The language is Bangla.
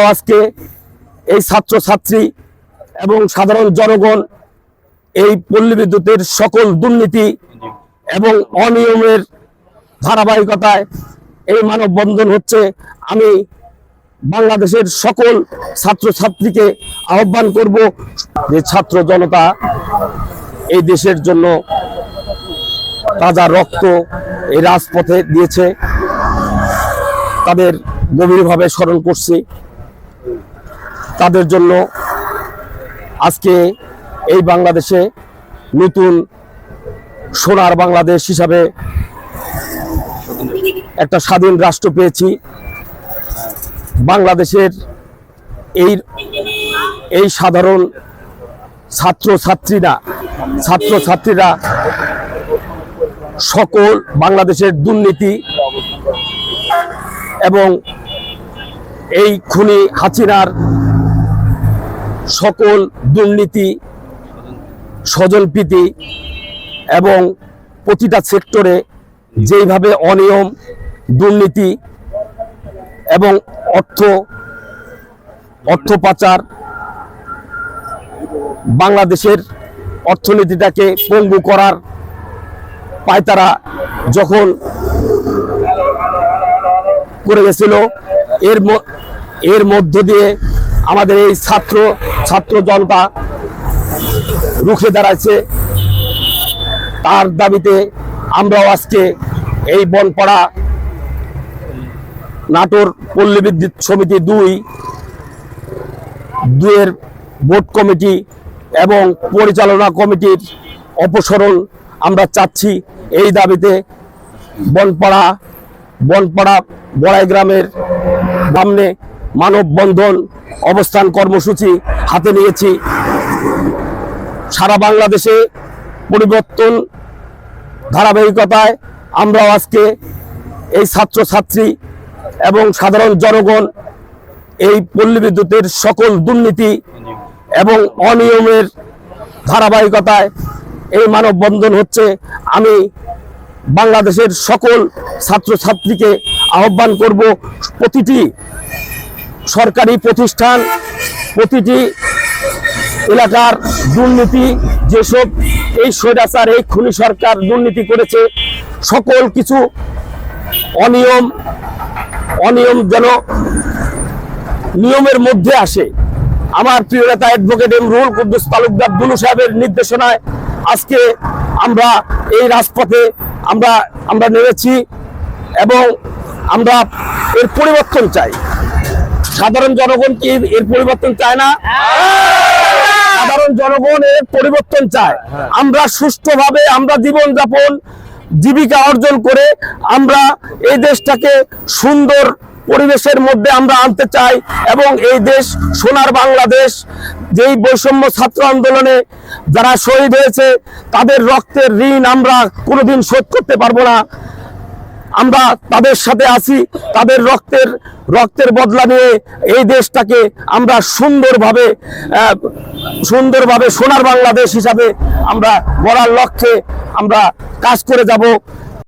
আমরাও আজকে এই ছাত্র ছাত্রী এবং সাধারণ জনগণ এই পল্লী বিদ্যুতের সকল দুর্নীতি এবং অনিয়মের ধারাবাহিকতায় এই মানববন্ধন হচ্ছে। আমি বাংলাদেশের সকল ছাত্রছাত্রীকে আহ্বান করব যে ছাত্র জনতা এই দেশের জন্য তাজা রক্ত এই রাজপথে দিয়েছে। তাদের গভীরভাবে স্মরণ করছি। তাদের জন্য আজকে এই বাংলাদেশে নতুন সোনার বাংলাদেশ হিসাবে একটা স্বাধীন রাষ্ট্র পেয়েছি। বাংলাদেশের এই এই সাধারণ ছাত্র ছাত্রীরা ছাত্র ছাত্রীরা সকল বাংলাদেশের দুর্নীতি এবং এই খুনি হাসিনার সকল দুর্নীতি, স্বজনপ্রীতি এবং প্রতিটা সেক্টরে যেইভাবে অনিয়ম, দুর্নীতি এবং অর্থ অর্থ পাচার বাংলাদেশের অর্থনীতিটাকে পঙ্গু করার পায়তারা যখন করে গেছিল, এর এর মধ্য দিয়ে আমাদের এই ছাত্র ছাত্র জনতা রুখে দাঁড়াচ্ছে তার দাবিতে আমরাও আজকে এই বনপাড়া নাটোর পল্লী বিদ্যুৎ সমিতি দুই দুয়ের বোর্ড কমিটি এবং পরিচালনা কমিটির অপসরণ আমরা চাচ্ছি। এই দাবিতে বনপাড়া বনপাড়া বড়াই গ্রামের সামনে মানববন্ধন অবস্থান কর্মসূচি হাতে নিয়েছি। সারা বাংলাদেশে পরিবর্তন ধারাবাহিকতায় আমরাও আজকে এই ছাত্রছাত্রী এবং সাধারণ জনগণ এই পল্লী বিদ্যুতের সকল দুর্নীতি এবং অনিয়মের ধারাবাহিকতায় এই মানববন্ধন হচ্ছে। আমি বাংলাদেশের সকল ছাত্রছাত্রীকে আহ্বান করব, প্রতিটি সরকারি প্রতিষ্ঠান, প্রতিটি এলাকার দুর্নীতি যেসব, এই স্বৈরাচার, এই খুনি সরকার দুর্নীতি করেছে, সকল কিছু অনিয়ম অনিয়ম যেন নিয়মের মধ্যে আসে। আমার প্রিয় নেতা অ্যাডভোকেট এম রুহুল কুদ্দুস তালুকদার দুলু সাহেবের নির্দেশনায় আজকে আমরা এই রাজপথে আমরা আমরা নেমেছি এবং আমরা এর পরিবর্তন চাই। সাধারণ জনগণ কি এর পরিবর্তন চায় না? সাধারণ জনগণ এর পরিবর্তন চায়। আমরা সুষ্ঠুভাবে আমরা জীবন যাপন জীবিকা অর্জন করে আমরা এই দেশটাকে সুন্দর পরিবেশের মধ্যে আমরা আনতে চাই এবং এই দেশ সোনার বাংলাদেশ, যেই বৈষম্য ছাত্র আন্দোলনে যারা শহীদ হয়েছে, তাদের রক্তের ঋণ আমরা কোনোদিন শোধ করতে পারব না। আমরা তাদের সাথে আছি, তাদের রক্তের রক্তের বদলা নিয়ে এই দেশটাকে আমরা সুন্দরভাবে সুন্দরভাবে সোনার বাংলাদেশ হিসাবে আমরা গড়ার লক্ষ্যে আমরা কাজ করে যাব।